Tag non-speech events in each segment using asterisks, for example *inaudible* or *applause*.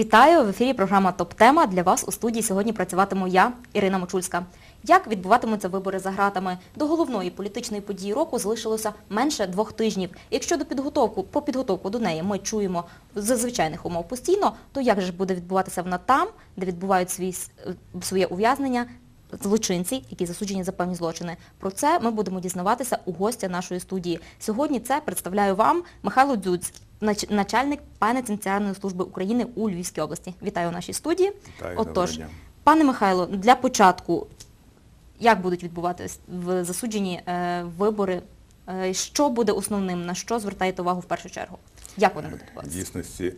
Вітаю! В ефірі програма Топ-тема. Для вас у студії сьогодні працюватиму я, Ірина Мочульська. Як відбуватимуться вибори за ґратами? До головної політичної події року залишилося менше двох тижнів. Якщо до підготовку, по підготовку до неї ми чуємо за звичайних умов постійно, то як же буде відбуватися вона там, де відбувають свій, е, своє ув'язнення злочинці, які засуджені за певні злочини. Про це ми будемо дізнаватися у гостя нашої студії. Сьогодні це представляю вам Михайло нач- начальник пенітенціарної служби України у Львівській області. Вітаю у нашій студії. Вітаю, Отож, дня. пане Михайло, для початку, як будуть відбуватися в засуджені е, вибори? Е, що буде основним, на що звертаєте увагу в першу чергу? Як вони будуть В відбуватися? дійсності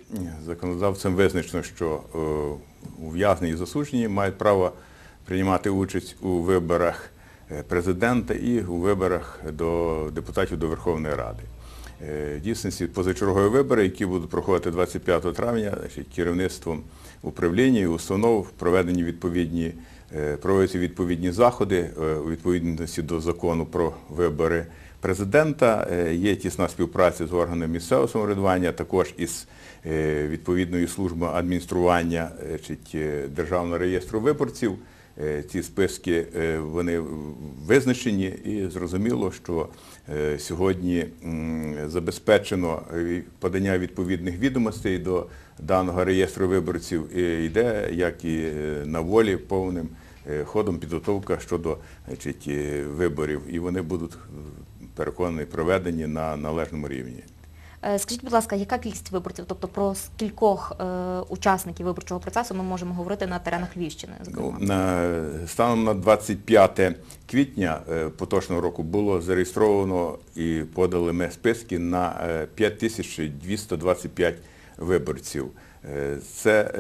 законодавцем визначено, що е, ув'язнені і засуджені мають право приймати участь у виборах е, президента і у виборах до депутатів до Верховної Ради. Е, дійсності позачергові вибори, які будуть проходити 25 травня, значить, керівництвом управління і установ проведені відповідні, е, проводяться відповідні заходи е, у відповідності до закону про вибори президента. Є тісна співпраця з органами місцевого самоврядування, також із відповідною службою адміністрування Державного реєстру виборців. Ці списки вони визначені і зрозуміло, що сьогодні забезпечено е, подання відповідних відомостей до даного реєстру виборців йде, як і е, на волі повним е, ходом підготовка щодо е, виборів, і вони будуть е, переконані проведені на належному рівні. Е, Скажіть, будь ласка, яка кількість виборців, тобто про скількох е, учасників виборчого процесу ми можемо говорити на теренах Львівщини? Ну, станом на 25 квітня е, поточного року було зареєстровано і подали ми списки на е, 5225 виборців. Це,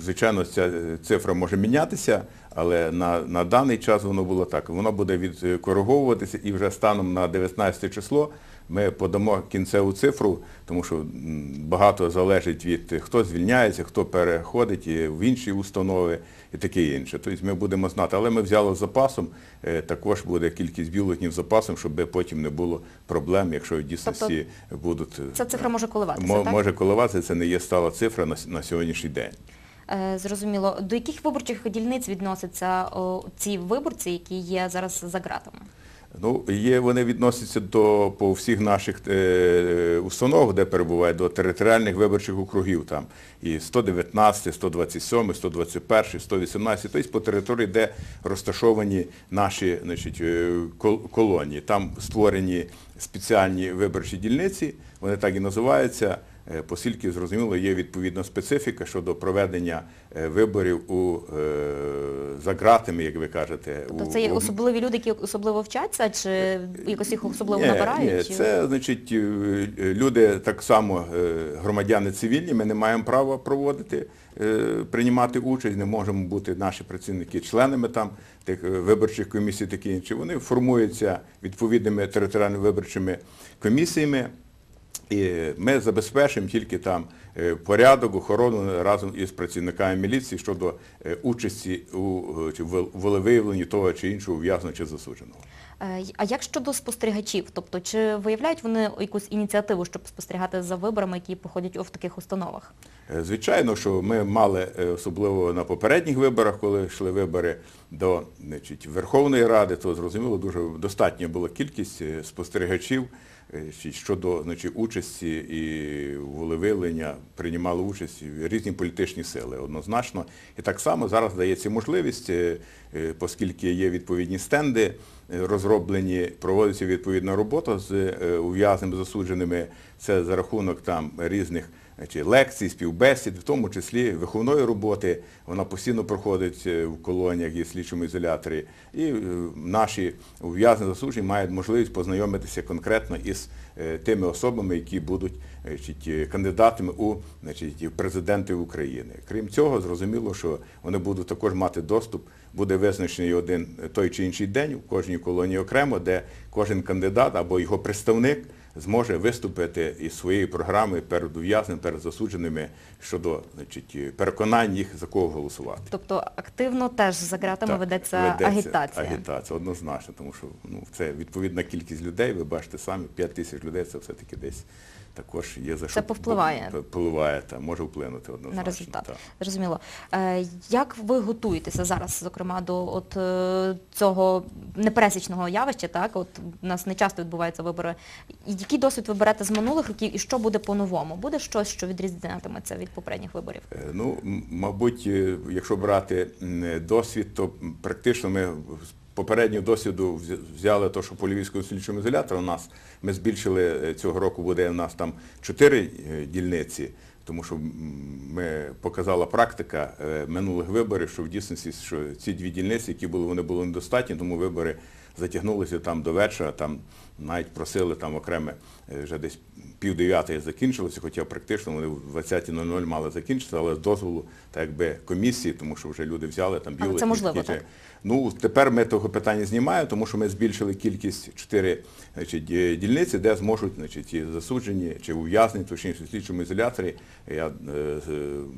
звичайно, ця цифра може мінятися, але на, на даний час воно було так. Воно буде відкориговуватися і вже станом на 19 число ми подамо кінцеву цифру, тому що багато залежить від хто звільняється, хто переходить і в інші установи і таке інше. Тобто ми будемо знати, але ми взяли з запасом, е, також буде кількість бюлетнів з запасом, щоб потім не було проблем, якщо в дійсності будуть е, Ця цифра може коливатися, мо- так? може коливатися, це не є стала цифра на, на сьогоднішній день. Е, Зрозуміло. До яких виборчих дільниць відносяться о, ці виборці, які є зараз за ґратами? Ну, є, вони відносяться до по всіх наших е, установах, де перебувають, до територіальних виборчих округів там. І 119, 127, 121, 118, тобто по території, де розташовані наші значить, е, колонії. Там створені спеціальні виборчі дільниці, вони так і називаються, е, оскільки, зрозуміло, є відповідна специфіка щодо проведення е, виборів у, е, за ґратами, як ви кажете. Тобто це є у- особливі люди, які особливо вчаться, чи якось їх особливо ні, набирають? Ні, чи- це значить люди так само громадяни цивільні, ми не маємо права проводити, приймати участь, не можемо бути наші працівники членами там тих виборчих комісій, такі інші. Вони формуються відповідними територіальними виборчими комісіями. І ми забезпечимо тільки там е, порядок, охорону разом із працівниками міліції щодо е, участі у е, волевиявленні того чи іншого ув'язаного чи засудженого. А як щодо спостерігачів? Тобто, чи виявляють вони якусь ініціативу, щоб спостерігати за виборами, які проходять в таких установах? Звичайно, що ми мали, особливо на попередніх виборах, коли йшли вибори до значить, Верховної Ради, то зрозуміло, дуже достатня була кількість спостерігачів щодо значить, участі і волевилення приймали участь різні політичні сили однозначно. І так само зараз дається можливість, е, е, оскільки є відповідні стенди, е, розроблені, проводиться відповідна робота з ув'язними засудженими. Це за рахунок там різних значить, лекцій, співбесід, в тому числі виховної роботи. Вона постійно проходить е, в колоніях і слідчому ізоляторі. І е, наші ув'язнені засуджені мають можливість познайомитися конкретно із е, тими особами, які будуть значить, кандидатами у значить, президенти України. Крім цього, зрозуміло, що вони будуть також мати доступ, буде визначений один той чи інший день в кожній колонії окремо, де кожен кандидат або його представник зможе виступити із своєю програмою перед ув'язненими, перед засудженими щодо значить, переконань їх за кого голосувати. Тобто активно теж за ґратами ведеться, ведеться, агітація. Агітація, однозначно, тому що ну, це відповідна кількість людей, ви бачите самі, 5 тисяч людей це все-таки десь також є за що Це повпливає. впливає та може вплинути однозначно. на результат. так. Зрозуміло. Е, Як ви готуєтеся зараз, зокрема, до от е, цього непересічного явища? Так, от у нас не часто відбуваються вибори. І Який досвід ви берете з минулих років і що буде по-новому? Буде щось, що відрізнятиметься від попередніх виборів? Е, Ну, мабуть, е, якщо брати досвід, то практично ми попереднього досвіду взяли те, що по Львівському слідчому ізолятору у нас, ми збільшили е, цього року, буде у нас там чотири е, дільниці, тому що ми показала практика е, минулих виборів, що в дійсності що ці дві дільниці, які були, вони були недостатні, тому вибори затягнулися там до вечора, там навіть просили там окреме е, вже десь пів дев'ятої закінчилося, хоча практично вони в 20.00 мали закінчитися, але з дозволу так якби комісії, тому що вже люди взяли там Але це можливо, так? Ну, тепер ми того питання знімаємо, тому що ми збільшили кількість чотири значить, дільниці, де зможуть значить, і засуджені чи ув'язнені, точніше в слідчому ізоляторі я, е,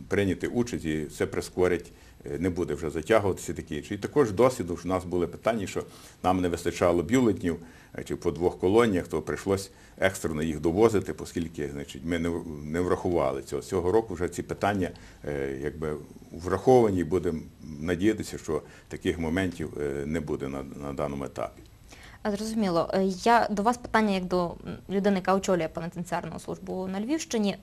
прийняти участь і це прискорить, не буде вже затягуватися такі. І також досвіду, що в нас були питання, що нам не вистачало бюлетнів е, чи по двох колоніях, то прийшлось екстрено їх довозити, оскільки значить, ми не, врахували цього. Цього року вже ці питання е, якби враховані і будемо надіятися, що таких моментів е, не буде на, на даному етапі. Зрозуміло. Е, Я до вас питання як до людини, яка очолює пенітенціарну службу на Львівщині.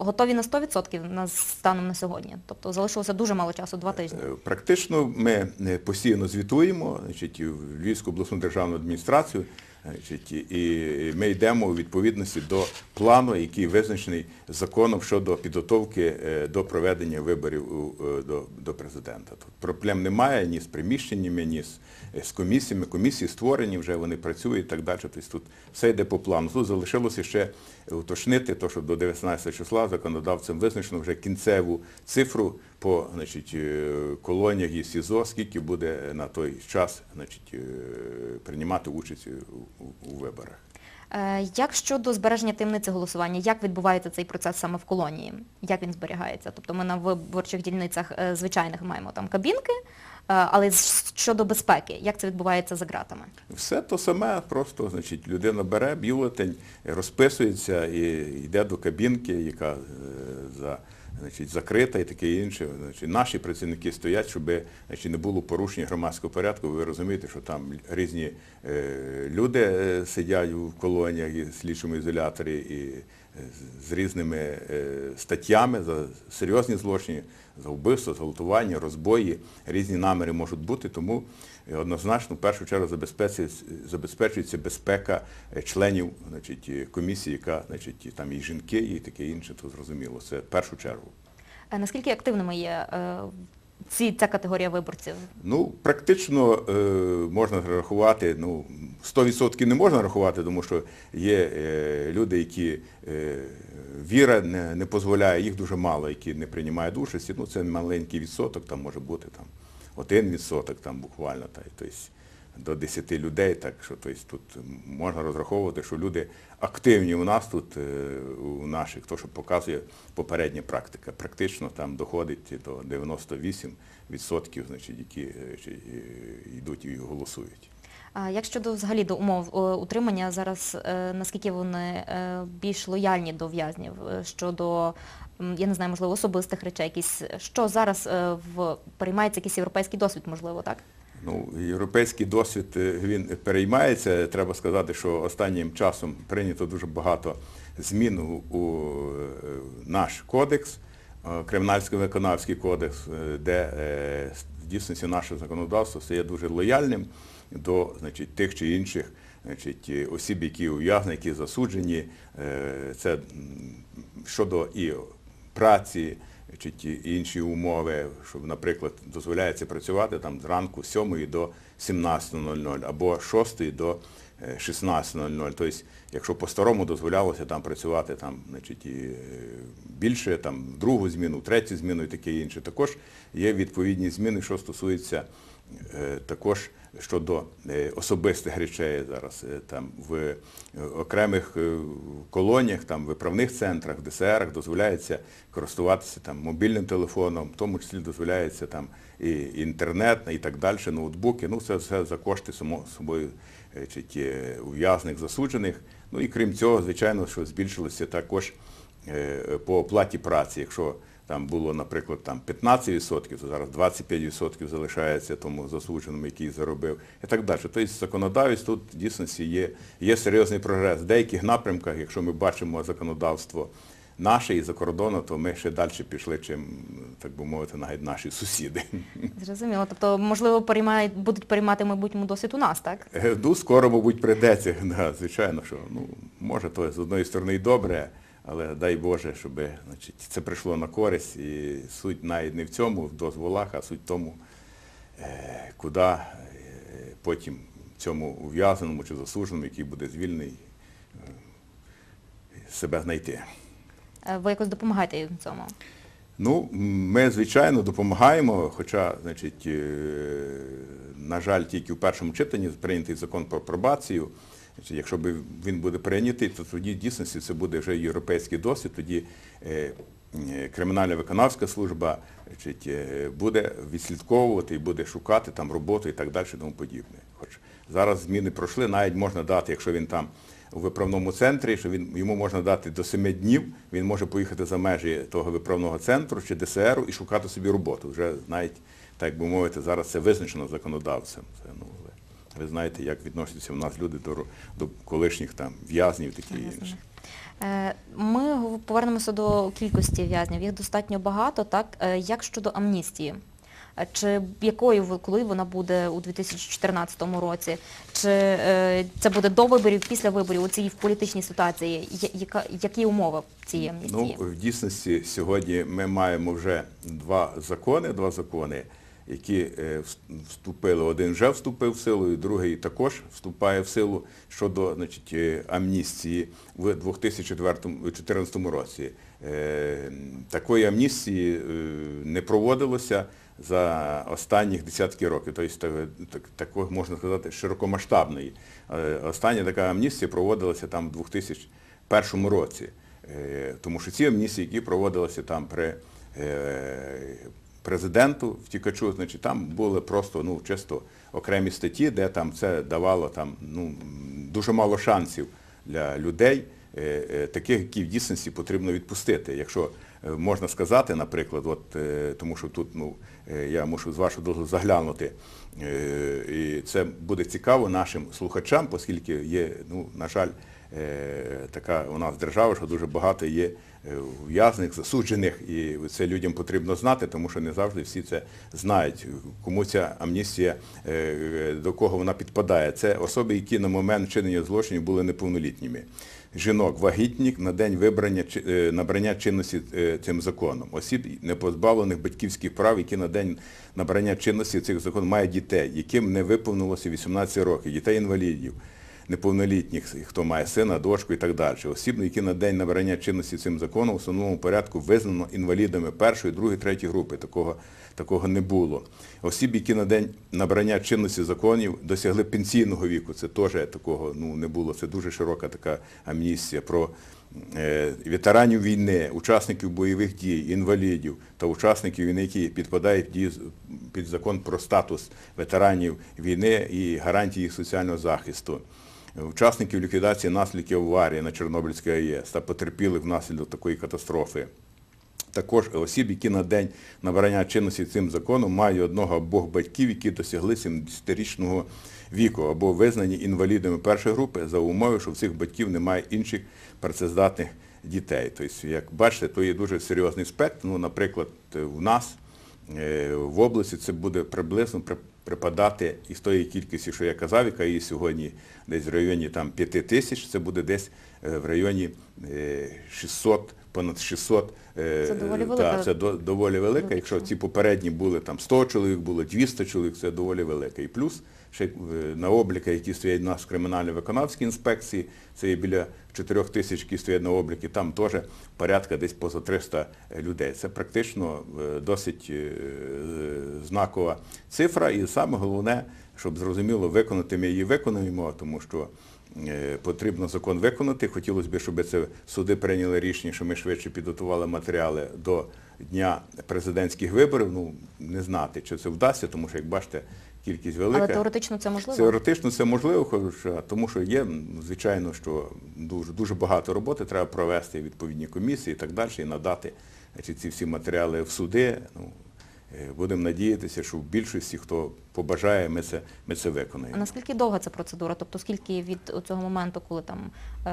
Е, Готові на 100% на станом на сьогодні? Тобто залишилося дуже мало часу, два тижні. Е, Практично ми е, постійно звітуємо значить, в Львівську обласну державну адміністрацію, і ми йдемо у відповідності до плану, який визначений законом щодо підготовки е, до проведення виборів е, до, президента. Тут проблем немає ні з приміщеннями, ні з, е, комісіями. Комісії створені вже, вони працюють і так далі. Тобто тут все йде по плану. Тут залишилося ще уточнити, то, що до 19 числа законодавцем визначено вже кінцеву цифру по значить, е, колоніях і СІЗО, скільки буде на той час значить, е, приймати участь у, виборах. Е, Як щодо збереження таємниці голосування, як відбувається цей процес саме в колонії? Як він зберігається? Тобто ми на виборчих дільницях звичайних маємо там кабінки, але щодо безпеки, як це відбувається за ґратами? Все то саме, просто значить, людина бере бюлетень, розписується і йде до кабінки, яка за, значить, закрита і таке інше. Значить, наші працівники стоять, щоб значить, не було порушення громадського порядку. Ви розумієте, що там різні е, люди е, сидять в колоніях і слідчому ізоляторі і е, з- різними статтями за серйозні злочини, за вбивство, зґвалтування, розбої, різні наміри можуть бути, тому е, однозначно в першу чергу забезпечується, забезпечується безпека е, членів значить, е, комісії, яка значить, там і жінки, і таке інше, то зрозуміло. Це в першу чергу. Наскільки активними є ці, ця категорія виборців? Ну, практично е, можна рахувати, ну, 100% не можна рахувати, тому що є е, люди, які е, віра не, не дозволяє, їх дуже мало, які не приймають участі. Ну, це маленький відсоток, там може бути там, один відсоток там буквально, та, тобто, до 10 людей, так що тобто, тут можна розраховувати, що люди активні у нас тут, е, у наших, то, що показує попередня практика. Практично там доходить до 98%, значить, які е, е, йдуть і голосують. А як щодо взагалі до умов утримання зараз, наскільки вони більш лояльні до в'язнів щодо, я не знаю, можливо, особистих речей, якісь, що зараз в переймається якийсь європейський досвід, можливо, так? Ну, європейський досвід е, він переймається. Треба сказати, що останнім часом прийнято дуже багато змін у, е, наш кодекс, е, кримінальсько-виконавський кодекс, де в дійсності наше законодавство стає дуже лояльним до значить, тих чи інших значить, осіб, які ув'язнені, які засуджені. Це щодо і праці, чи ті інші умови, що, наприклад, дозволяється працювати там зранку з 7 до 17.00 або з 6 до е, 16.00. Тобто, якщо по-старому дозволялося там працювати там, значить, і е, більше, там, другу зміну, третю зміну і таке інше. Також є відповідні зміни, що стосується е, також щодо е, особистих речей зараз е, там в е, окремих е, колоніях, там виправних центрах, ДСРах дозволяється користуватися там мобільним телефоном, в тому числі дозволяється там і інтернет і так далі, ноутбуки. Ну це все за кошти само собою е, ув'язних, засуджених. Ну і крім цього, звичайно, що збільшилося також е, по оплаті праці. Якщо там було, наприклад, там 15%, то зараз 25% залишається тому засудженому, який заробив, і так далі. Тобто законодавець тут в дійсності є, є серйозний прогрес. В деяких напрямках, якщо ми бачимо законодавство наше і за кордону, то ми ще далі пішли, чим, так би мовити, навіть наші сусіди. Зрозуміло. Тобто, можливо, переймають, будуть переймати в майбутньому досвід у нас, так? Ну, скоро, мабуть, прийдеться. *laughs* Да, звичайно, що ну, може, то з одної сторони і добре, але дай Боже, щоб значить, це прийшло на користь. І суть навіть не в цьому, в дозволах, а суть в тому, е, куди е, потім цьому ув'язаному чи засудженому, який буде звільнений, е, себе знайти. Ви якось допомагаєте їм в цьому? Ну, ми, звичайно, допомагаємо, хоча, значить, на жаль, тільки в першому читанні прийнятий закон про пробацію. Значить, Якщо він буде прийнятий, то тоді в дійсності це буде вже європейський досвід, тоді е, е, кримінальна виконавська служба е, буде відслідковувати і буде шукати там роботу і так далі тому подібне. Хоч зараз зміни пройшли, навіть можна дати, якщо він там у виправному центрі, що він, йому можна дати до 7 днів, він може поїхати за межі того виправного центру чи ДСРу і шукати собі роботу. Вже навіть, так би мовити, зараз це визначено законодавцем. Це, ну, ви знаєте, як відносяться в нас люди до, до колишніх там в'язнів, такі інше. Е, Ми повернемося до кількості в'язнів. Їх достатньо багато, так? Е, Як щодо амністії? Е, Чи якою коли вона буде у 2014 році? Чи е, це буде до виборів, після виборів, у цій політичній ситуації? Я- Яка, які умови цієї амністії? Ну, в дійсності сьогодні ми маємо вже два закони, два закони, які е, вступили. Один вже вступив в силу, і другий також вступає в силу щодо значить, е, амністії в 2014 році. Е, Такої амністії не проводилося за останніх десятки років. Тобто так, так, такого, можна сказати, широкомасштабної. Остання така амністія проводилася там в 2001 році. Тому що ці амністії, які проводилися там при президенту втікачу, значить, там були просто ну, чисто окремі статті, де там це давало там, ну, дуже мало шансів для людей, е, е, таких, які в дійсності потрібно відпустити. Якщо е, можна сказати, наприклад, от, тому що тут ну, я мушу з вашого дозволу заглянути, і це буде цікаво нашим слухачам, оскільки є, ну, на жаль, така у нас держава, що дуже багато є е, ув'язних, засуджених, і це людям потрібно знати, тому що не завжди всі це знають, кому ця амністія, е, до кого вона підпадає. Це особи, які на момент вчинення злочинів були неповнолітніми. Жінок, вагітник на день вибрання е, набрання чинності е, цим законом. Осіб, не позбавлених батьківських прав, які на день набрання чинності цих законів мають дітей, яким не виповнилося 18 років, дітей-інвалідів неповнолітніх, хто має сина, дочку і так далі. Осіб, які на день набрання чинності цим законом в основному порядку визнано інвалідами першої, другої, третьої групи. Такого, такого не було. Осіб, які на день набрання чинності законів досягли пенсійного віку, це теж такого ну, не було. Це дуже широка така амністія. Про е, ветеранів війни, учасників бойових дій, інвалідів та учасників війни, які підпадають під закон про статус ветеранів війни і гарантії їх соціального захисту учасників ліквідації наслідків аварії на Чорнобильській АЕС та потерпілих внаслідок такої катастрофи. Також осіб, які на день набрання чинності цим законом мають одного або батьків, які досягли 70-річного віку або визнані інвалідами першої групи за умови, що в цих батьків немає інших працездатних дітей. Тобто, як бачите, то є дуже серйозний спектр. Ну, наприклад, в нас е, в області це буде приблизно при- припадати із тої кількості, що я казав, яка є сьогодні десь в районі там, 5 тисяч, це буде десь е, в районі е, 600, понад 600. е, Це доволі та, це до- доволі велика. велика Якщо ці попередні були там 100 чоловік, було 200 чоловік, це доволі велика. І плюс ще е, на обліках, які стоять у нас в кримінально-виконавській інспекції, це є біля 4 тисяч, які стоять на обліки, там теж порядка десь поза 300 людей. Це практично е, досить е, знакова цифра. І саме головне, щоб зрозуміло, виконати ми її виконуємо, тому що потрібно закон виконати. Хотілося б, щоб це суди прийняли рішення, що ми швидше підготували матеріали до дня президентських виборів. Ну, не знати, чи це вдасться, тому що, як бачите, кількість велика. Але теоретично це можливо? Теоретично це можливо, хоч, тому що є, звичайно, що дуже, дуже багато роботи треба провести відповідні комісії і так далі, і надати значить, ці всі матеріали в суди. Ну, будемо надіятися, що в більшості, хто побажає, ми це, ми це А наскільки довга ця процедура? Тобто скільки від цього моменту, коли там, е,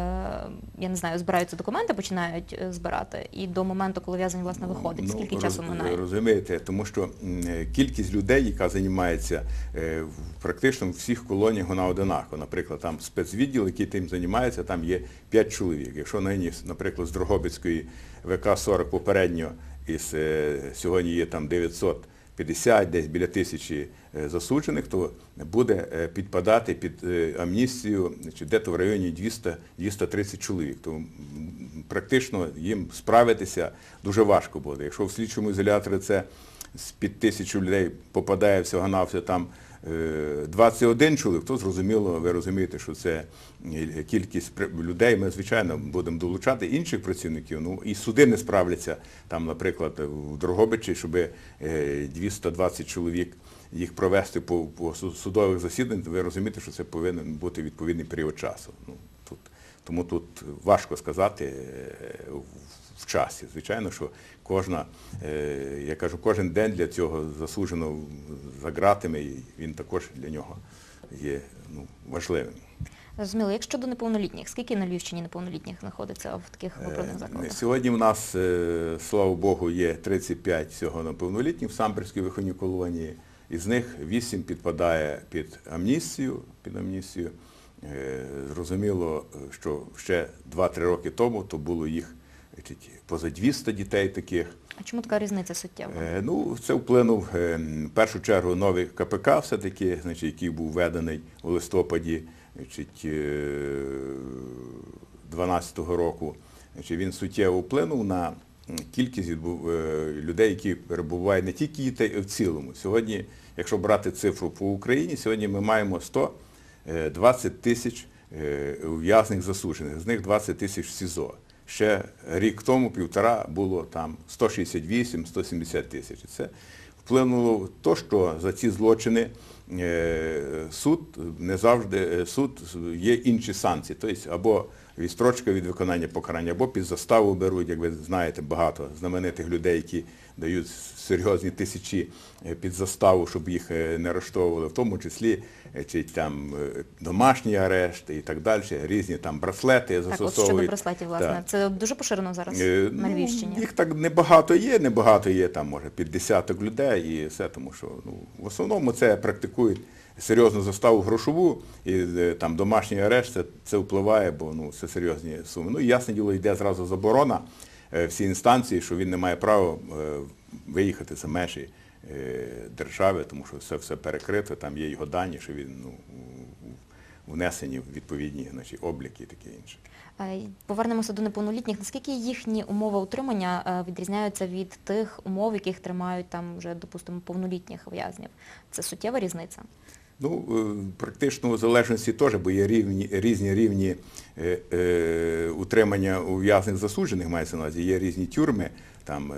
я не знаю, збираються документи, починають е, збирати, і до моменту, коли в'язень власне виходить, Ну, скільки роз- часу минає? Розумієте, тому що е, кількість людей, яка займається е, в практично в всіх колоніях, вона одинакова. Наприклад, там спецвідділ, який тим займається, там є 5 чоловік. Якщо нині, наприклад, з Дрогобицької ВК-40 попередньо із е, сьогодні є там 950, десь біля тисячі е, засуджених, то буде е, підпадати під амністію значить, десь в районі 200, 230 чоловік. То практично їм справитися дуже важко буде. Якщо в слідчому ізоляторі це з під тисячу людей попадає всього-навсього там е, 21 чоловік, то зрозуміло, ви розумієте, що це е, кількість людей. Ми, звичайно, будемо долучати інших працівників. Ну і суди не справляться там, наприклад, в Дрогобичі, щоб е, 220 чоловік їх провести по, по судових засіданнях, ви розумієте, що це повинен бути відповідний період часу. Ну, тут, тому тут важко сказати е, в- часі. Звичайно, що кожна, е, я кажу, кожен день для цього засуджено за ґратами, і він також для нього є ну, важливим. Зрозуміло, як щодо неповнолітніх, скільки на Львівщині неповнолітніх знаходиться в таких виправних Е, закладах? Сьогодні в нас, е, слава Богу, є 35 всього неповнолітніх в Самбірській виховній колонії. Із них 8 підпадає під амністію. Під амністію. Зрозуміло, що ще 2-3 роки тому то було їх поза 200 дітей таких. А чому така різниця суттєва? Е, Ну, це вплинув е, в першу чергу новий КПК, все-таки, значить, який був введений у листопаді значить, е, 12-го року. Значить, він суттєво вплинув на кількість відбу- е, людей, які перебувають не тільки дітей, а в цілому. Сьогодні, якщо брати цифру по Україні, сьогодні ми маємо 120 тисяч е, ув'язних засуджених, з них 20 тисяч в СІЗО. Ще рік тому, півтора, було там 168-170 тисяч. Це вплинуло те, що за ці злочини е, суд не завжди е, суд є інші санкції. Тобто або відстрочка від виконання покарання, або під заставу беруть, як ви знаєте, багато знаменитих людей, які дають серйозні тисячі е, під заставу, щоб їх е, не арештовували, в тому числі е, чи там е, домашній арешт і так далі, різні там браслети Так, от щодо застосовують. браслетів, власне, Так. це дуже поширено зараз Е, на ну, Львівщині. Їх так небагато є, небагато є, там може під десяток людей і все, тому що ну, в основному це практикують серйозну заставу грошову, і е, там домашній арешт, це, це впливає, бо ну, це серйозні суми. Ну і ясне діло, йде зразу заборона е, всі інстанції, що він не має права е, виїхати за межі держави, тому що все, все перекрито, там є його дані, що він ну, внесені в відповідні значить, обліки і таке інше. Повернемося до неповнолітніх. Наскільки їхні умови утримання відрізняються від тих умов, яких тримають там вже, допустимо, повнолітніх в'язнів? Це суттєва різниця? Ну, е, практично у залежності теж, бо є рівні, різні рівні е, е, утримання ув'язних засуджених, мається на увазі, є різні тюрми, там е,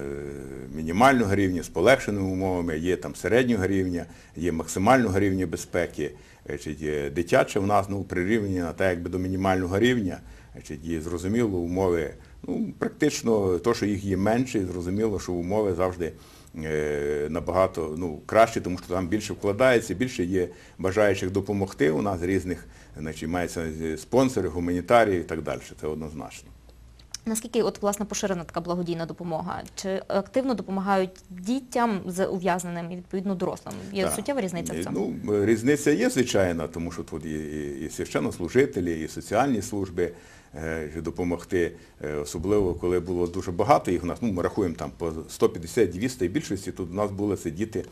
мінімального рівня, з полегшеними умовами, є там середнього рівня, є максимального рівня безпеки. Значить, є дитяче в нас ну, прирівняно так якби до мінімального рівня. Значить, є зрозуміло умови, ну, практично то, що їх є менше, зрозуміло, що умови завжди е, набагато ну, краще, тому що там більше вкладається, більше є бажаючих допомогти. У нас різних, значить, мається спонсори, гуманітарії і так далі. Це однозначно. Наскільки от власне поширена така благодійна допомога? Чи активно допомагають дітям з ув'язненим і відповідно дорослим? Є Так. суттєва різниця в цьому? Ну, різниця є, звичайно, тому що тут і, і, священнослужителі, і соціальні служби е, допомогти, е, особливо коли було дуже багато їх у нас, ну, ми рахуємо там по 150-200 і більшості, тут у нас були це діти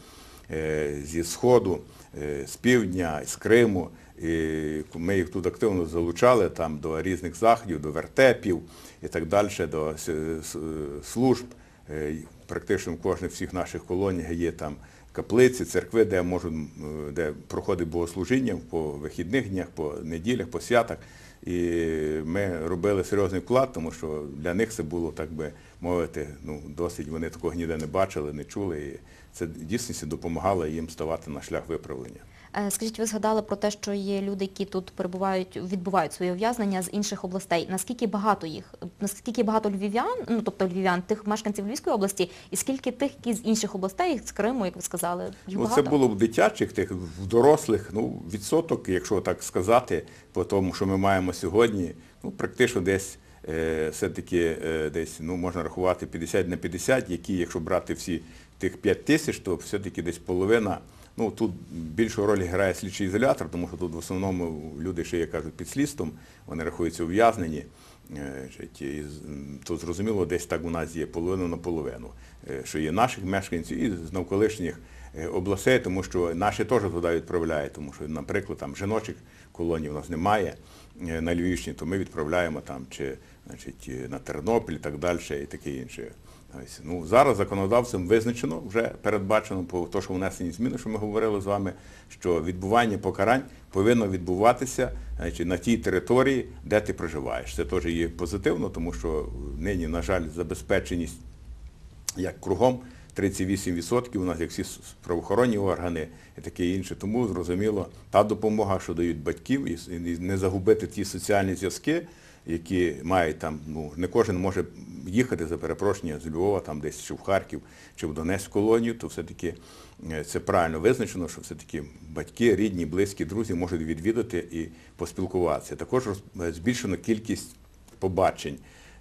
е, зі Сходу, е, з півдня, з Криму. І ми їх тут активно залучали там, до різних заходів, до вертепів і так далі, до служб. Е, Практично в кожних всіх наших колоніях є там каплиці, церкви, де можуть, де проходить богослужіння по вихідних днях, по неділях, по святах. І ми робили серйозний вклад, тому що для них це було, так би мовити, ну, досить вони такого ніде не бачили, не чули. І це дійсно допомагало їм ставати на шлях виправлення. Е, Скажіть, ви згадали про те, що є люди, які тут перебувають, відбувають своє ув'язнення з інших областей. Наскільки багато їх? Наскільки багато львів'ян, ну тобто львів'ян, тих мешканців Львівської області, і скільки тих, які з інших областей, з Криму, як ви сказали, їх Ну, багато? це було в дитячих, тих, в дорослих, ну, відсоток, якщо так сказати, по тому, що ми маємо сьогодні, ну, практично десь е, все-таки е, десь, ну, можна рахувати 50 на 50, які, якщо брати всі тих 5 тисяч, то все-таки десь половина, ну, тут більшу роль грає слідчий ізолятор, тому що тут в основному люди ще, як кажуть, під слідством, вони рахуються ув'язнені. Е, і зрозуміло, десь так у нас є половина на половину, е, що є наших мешканців і з навколишніх е, областей, тому що наші теж туди відправляють, тому що, наприклад, там жіночих колоній у нас немає на Львівщині, то ми відправляємо там чи значить, на Тернопіль і так далі, і таке інше. Ось, ну, зараз законодавцем визначено, вже передбачено по те, що внесені зміни, що ми говорили з вами, що відбування покарань повинно відбуватися значить, на тій території, де ти проживаєш. Це теж є позитивно, тому що нині, на жаль, забезпеченість як кругом 38% у нас, як всі правоохоронні органи і таке інше. Тому, зрозуміло, та допомога, що дають батьків, і не загубити ті соціальні зв'язки, які мають там, ну, не кожен може їхати за перепрошення з Львова, там десь чи в Харків, чи в Донецьк колонію, то все-таки е, це правильно визначено, що все-таки батьки, рідні, близькі, друзі можуть відвідати і поспілкуватися. Також е, збільшено кількість побачень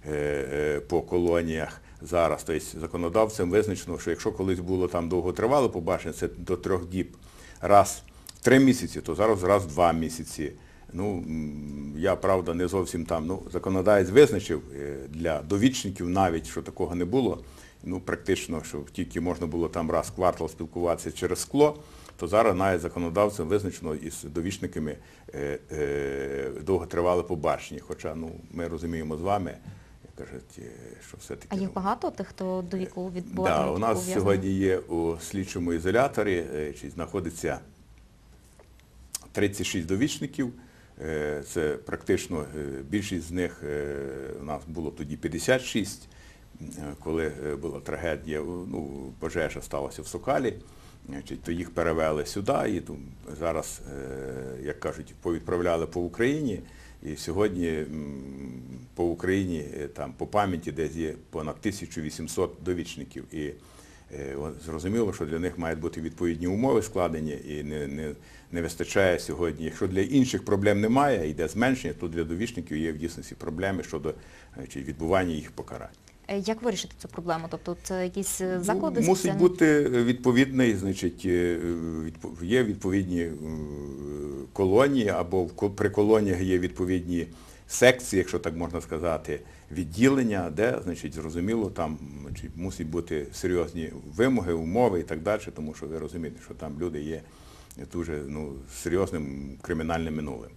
е, по колоніях зараз. Тобто законодавцем визначено, що якщо колись було там довготривале побачення, це до трьох діб, раз в три місяці, то зараз раз в два місяці. Ну, я, правда, не зовсім там, ну, законодавець визначив е, для довічників навіть, що такого не було. Ну, практично, що тільки можна було там раз в квартал спілкуватися через скло, то зараз навіть законодавцем визначено із довічниками е, е, довготривале побачення. Хоча ну, ми розуміємо з вами, кажуть, е, що все-таки. А їх ну, багато тих, хто до віку Да, відбуватиме у нас сьогодні є у слідчому ізоляторі, е, чи знаходиться 36 довічників. Е, Це практично е, більшість з них е, у нас було тоді 56, е, коли була трагедія, ну, пожежа сталася в Сокалі, то їх перевели сюди і зараз, як кажуть, повідправляли по Україні. І сьогодні по Україні там по пам'яті десь є понад 1800 довічників. І зрозуміло, що для них мають бути відповідні умови складені і не, не, не вистачає сьогодні. Якщо для інших проблем немає, йде зменшення, то для довічників є в дійсності проблеми щодо е, чи відбування їх покарань. Е, Як вирішити цю проблему? Тобто це якісь е, заклади? Ну, мусить бути відповідний, значить, е, відпо- є відповідні е, колонії, або при колоніях є відповідні секції, якщо так можна сказати, відділення, де, значить, зрозуміло, там значить, мусять бути серйозні вимоги, умови і так далі, тому що ви розумієте, що там люди є дуже ну, серйозним кримінальним минулим.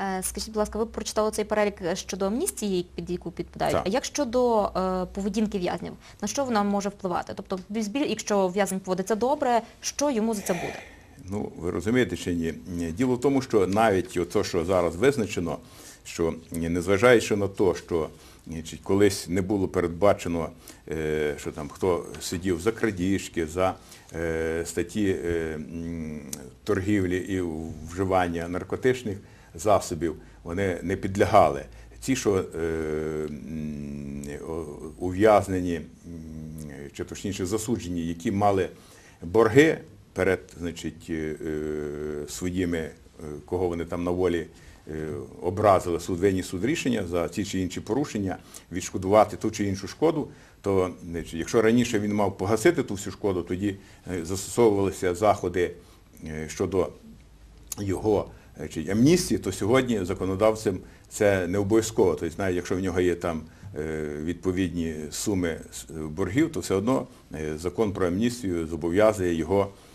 Е, Скажіть, будь ласка, ви прочитали цей перелік щодо амністії, під яку підпадають. Так. А як щодо е, поведінки в'язнів? На що вона може впливати? Тобто, якщо в'язень поводиться добре, що йому за це буде? Ну, ви розумієте чи ні? Діло в тому, що навіть те, що зараз визначено, що незважаючи на те, що колись не було передбачено, е, що там хто сидів за крадіжки, за е, статті е, торгівлі і вживання наркотичних засобів, вони не підлягали. Ті, що е, ув'язнені, чи точніше засуджені, які мали борги перед значить, е, е, своїми, е, кого вони там на волі е, образили суд, винні суд рішення за ті чи інші порушення, відшкодувати ту чи іншу шкоду, то якщо раніше він мав погасити ту всю шкоду, тоді е, застосовувалися заходи е, щодо його значить, амністії, то сьогодні законодавцем це не обов'язково. Тобто, навіть якщо в нього є там е, відповідні суми боргів, то все одно е, закон про амністію зобов'язує його е,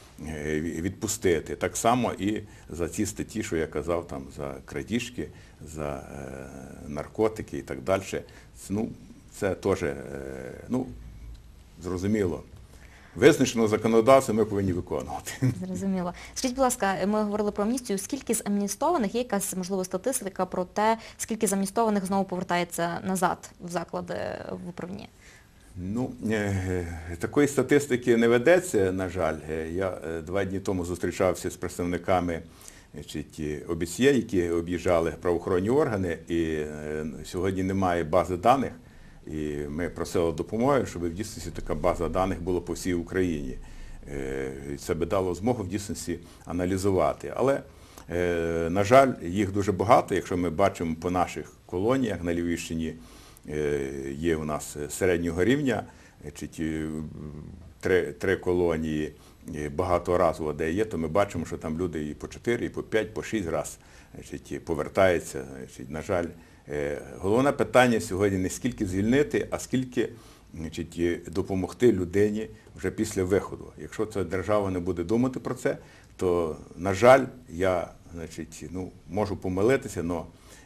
відпустити. Так само і за ці статті, що я казав, там за крадіжки, за е, наркотики і так далі. Ну, це теж, е, ну, зрозуміло. визначено законодавством, ми повинні виконувати. Зрозуміло. Скажіть, будь ласка, ми говорили про амністію. Скільки з амністованих, є якась, можливо, статистика про те, скільки з амністованих знову повертається назад в заклади в управління? Ну, е, такої статистики не ведеться, на жаль. Е, Я е, два дні тому зустрічався з представниками ОБСЄ, які об'їжджали правоохоронні органи, і сьогодні немає бази даних. І ми просили допомоги, щоб в дійсності така база даних була по всій Україні. Це би дало змогу в дійсності аналізувати. Але, на жаль, їх дуже багато. Якщо ми бачимо по наших колоніях на Львівщині, є у нас е, середнього рівня, е, три, три колонії е, багаторазово де є, то ми бачимо, що там люди і по 4, і по 5, по 6 разів повертаються. На жаль, е, головне питання сьогодні не скільки звільнити, а скільки допомогти людині вже після виходу. Якщо ця держава не буде думати про це, то, на жаль, я ну, можу помилитися, але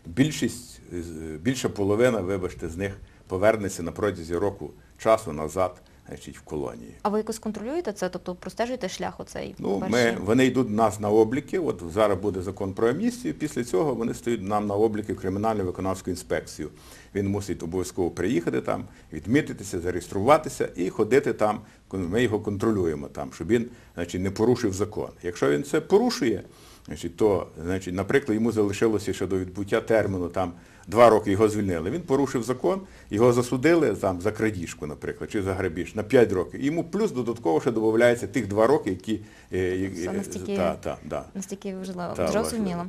більшість, е, більша половина, вибачте, з них повернеться на протязі року часу назад значить, в колонії. А ви якось контролюєте це, тобто простежуєте шлях оцей? Ну, ми, вони йдуть в нас на обліки, от зараз буде закон про амністію, після цього вони стають нам на обліки в кримінальну виконавську інспекцію. Він мусить обов'язково приїхати там, відмітитися, зареєструватися і ходити там, ми його контролюємо там, щоб він значить, не порушив закон. Якщо він це порушує, значить, то, значить, наприклад, йому залишилося ще до відбуття терміну там, два роки його звільнили. Він порушив закон, його засудили там, за крадіжку, наприклад, чи за грабіж на 5 років. І йому плюс додатково ще додається тих два роки, які... е, настільки- та, та, да. Настільки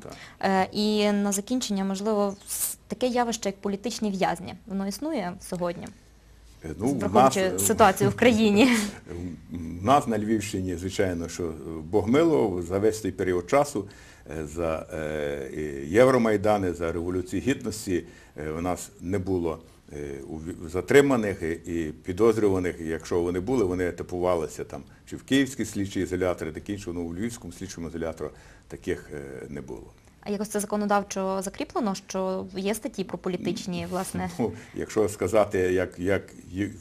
Та. Е, і на закінчення, можливо, таке явище, як політичні в'язні. Воно існує сьогодні, Е, Ну, в нас, ситуацію в країні. в *laughs* нас на Львівщині, звичайно, що е, Бог милував за весь той період часу, е, за е, Євромайдани, за Революцію Гідності е, у нас не було е, затриманих і- підозрюваних. Якщо вони були, вони етапувалися там чи в Київській слідчій ізоляторі, такі іншого, ну, у Львівському слідчому ізоляторі таких е, не було. А якось це законодавчо закріплено, що є статті про політичні, власне. Ну, якщо сказати, як, як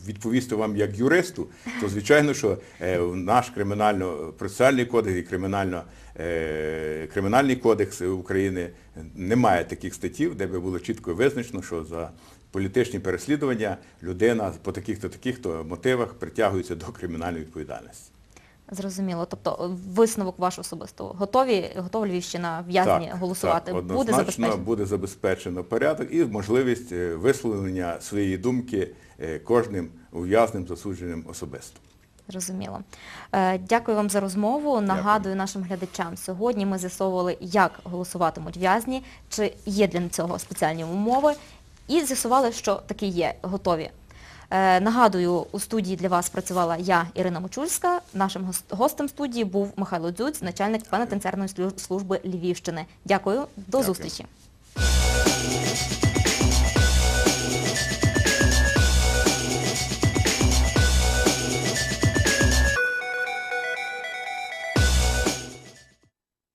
відповісти вам як юристу, то звичайно, що е, наш кримінально-процесуальний кодекс і кримінально, е, кримінальний кодекс України немає таких статтів, де би було чітко визначено, що за політичні переслідування людина по таких-то таких-то мотивах притягується до кримінальної відповідальності. Зрозуміло. Тобто висновок ваш особисто. Готові, готова Львівщина в'язні голосувати? Так, Буде однозначно забезпечено? буде забезпечено порядок і можливість е, висловлення своєї думки е, кожним ув'язним засудженим особисто. Зрозуміло. Е, Дякую вам за розмову. Нагадую нашим глядачам, сьогодні ми з'ясовували, як голосуватимуть в'язні, чи є для цього спеціальні умови, і з'ясували, що такі є, готові. Е, Нагадую, у студії для вас працювала я, Ірина Мочульська. Нашим гостем студії був Михайло Дзюць, начальник пенітенціарної служби Львівщини. Дякую, до Дякую. зустрічі.